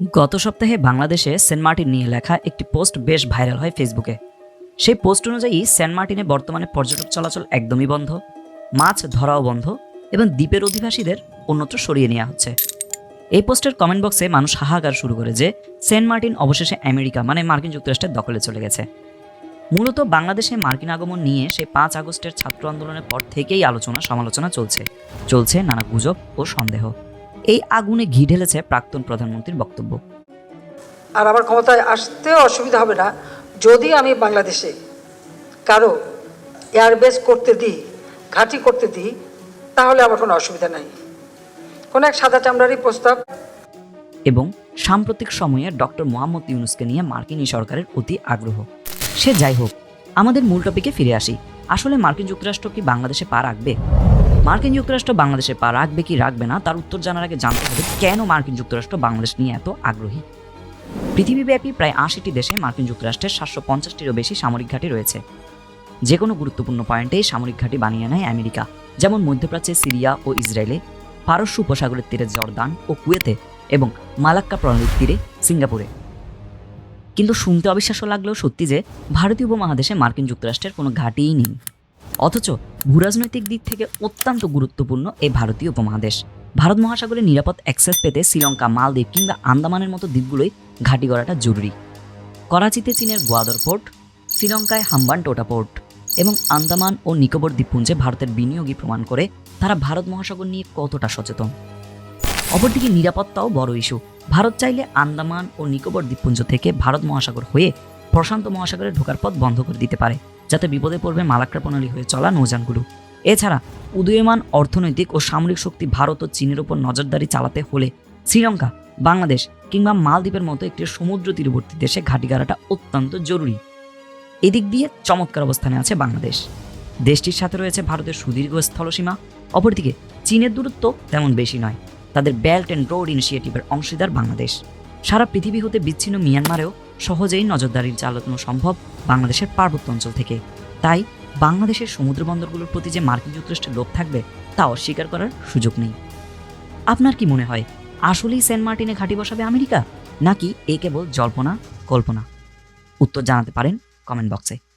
গত সপ্তাহে বাংলাদেশে সেন্ট মার্টিন নিয়ে লেখা একটি পোস্ট বেশ ভাইরাল হয় ফেসবুকে। সেই পোস্ট অনুযায়ী সেন্ট মার্টিনে বর্তমানে পর্যটক চলাচল একদমই বন্ধ, মাছ ধরাও বন্ধ এবং দ্বীপের অধিবাসীদের অন্যত্র সরিয়ে নেওয়া হচ্ছে। এই পোস্টের কমেন্ট বক্সে মানুষ হাহাকার শুরু করে যে সেন্ট মার্টিন অবশেষে আমেরিকা মানে মার্কিন যুক্তরাষ্ট্রের দখলে চলে গেছে। মূলত বাংলাদেশে মার্কিন আগমন নিয়ে সেই পাঁচ আগস্টের ছাত্র আন্দোলনের পর থেকেই আলোচনা সমালোচনা চলছে। চলছে নানা গুজব ও সন্দেহ। এই আগুনে ঘি ঢেলেছে প্রাক্তন প্রধানমন্ত্রীর বক্তব্য। আর আমার ক্ষমতায় আসতেও অসুবিধা হবে না যদি আমি বাংলাদেশে কারও এয়ারবেস করতে দিই ঘাঁটি করতে দিই তাহলে আমার কোনো অসুবিধা নাই। কোনো এক সাদা চামড়ারই প্রস্তাব। এবং সাম্প্রতিক সময়ে ডক্টর মোহাম্মদ ইউনুসকে নিয়ে মার্কিন এই সরকারের অতি আগ্রহ। সে যাই হোক আমাদের মূল টপিকে ফিরে আসি। আসলে মার্কিন যুক্তরাষ্ট্র কি বাংলাদেশে পা রাখবে? মার্কিন যুক্তরাষ্ট্র বাংলাদেশে পা রাখবে কি রাখবে না, তার উত্তর জানার আগে জানতে হবে কেন মার্কিন যুক্তরাষ্ট্র বাংলাদেশ নিয়ে এত আগ্রহী। পৃথিবীব্যাপী প্রায় আশিটি দেশে মার্কিন যুক্তরাষ্ট্রের সাতশো পঞ্চাশটিরও বেশি সামরিক ঘাঁটি রয়েছে। যে কোনো গুরুত্বপূর্ণ পয়েন্টেই সামরিক ঘাঁটি বানিয়ে নেয় আমেরিকা, যেমন মধ্যপ্রাচ্যে সিরিয়া ও ইসরায়েলে, পারস্য উপসাগরের তীরে জর্দান ও কুয়েতে এবং মালাক্কা প্রণালীর তীরে সিঙ্গাপুরে। কিন্তু শুনতে অবিশ্বাস্য লাগলেও সত্যি যে, ভারতীয় উপমহাদেশে মার্কিন যুক্তরাষ্ট্রের কোনো ঘাঁটিই নেই। অথচ ভূরাজনৈতিক দিক থেকে অত্যন্ত গুরুত্বপূর্ণ এই ভারতীয় উপমহাদেশ। ভারত মহাসাগরে নিরাপদ অ্যাক্সেস পেতে শ্রীলঙ্কা, মালদ্বীপ কিংবা আন্দামানের মতো দ্বীপগুলোই ঘাঁটি গড়াটা জরুরি। করাচিতে চীনের গোয়াদর পোর্ট, শ্রীলঙ্কায় হাম্বান টোটা পোর্ট এবং আন্দামান ও নিকোবর দ্বীপপুঞ্জে ভারতের বিনিয়োগই প্রমাণ করে তারা ভারত মহাসাগর নিয়ে কতটা সচেতন। অপরদিকে নিরাপত্তাও বড় ইস্যু ভারত চাইলে আন্দামান ও নিকোবর দ্বীপপুঞ্জ থেকে ভারত মহাসাগর হয়ে প্রশান্ত মহাসাগরে ঢোকার পথ বন্ধ করে দিতে পারে। যাতে বিপদে পড়বে মালাক্কা প্রণালী হয়ে চলা নৌযানগুলো। এছাড়া উদীয়মান অর্থনৈতিক ও সামরিক শক্তি ভারত ও চীনের উপর নজরদারি চালাতে হলে শ্রীলঙ্কা, বাংলাদেশ কিংবা মালদ্বীপের মতো একটি সমুদ্র তীরবর্তী দেশে ঘাঁটি গাড়াটা অত্যন্ত জরুরি। এদিক দিয়ে চমৎকার অবস্থানে আছে বাংলাদেশ। দেশটির সাথে রয়েছে ভারতের সুদীর্ঘ স্থলসীমা, অপরদিকে চীনের দূরত্ব তেমন বেশি নয়, তাদের বেল্ট অ্যান্ড রোড ইনিশিয়েটিভের অংশীদার বাংলাদেশ। সারা পৃথিবী হতে বিচ্ছিন্ন মিয়ানমারেও সহজেই নজরদারির চালানো সম্ভব বাংলাদেশের পার্বত্য অঞ্চল থেকে। তাই বাংলাদেশের সমুদ্র বন্দরগুলোর প্রতি যে মার্কিন যুক্তরাষ্ট্রের লোক থাকবে, তা অস্বীকার করার সুযোগ নেই। আপনার কি মনে হয়, আসলেই সেন্ট মার্টিনে ঘাঁটি বসাবে আমেরিকা, নাকি এ কেবল জল্পনা, কল্পনা? উত্তর জানাতে পারেন কমেন্ট বক্সে।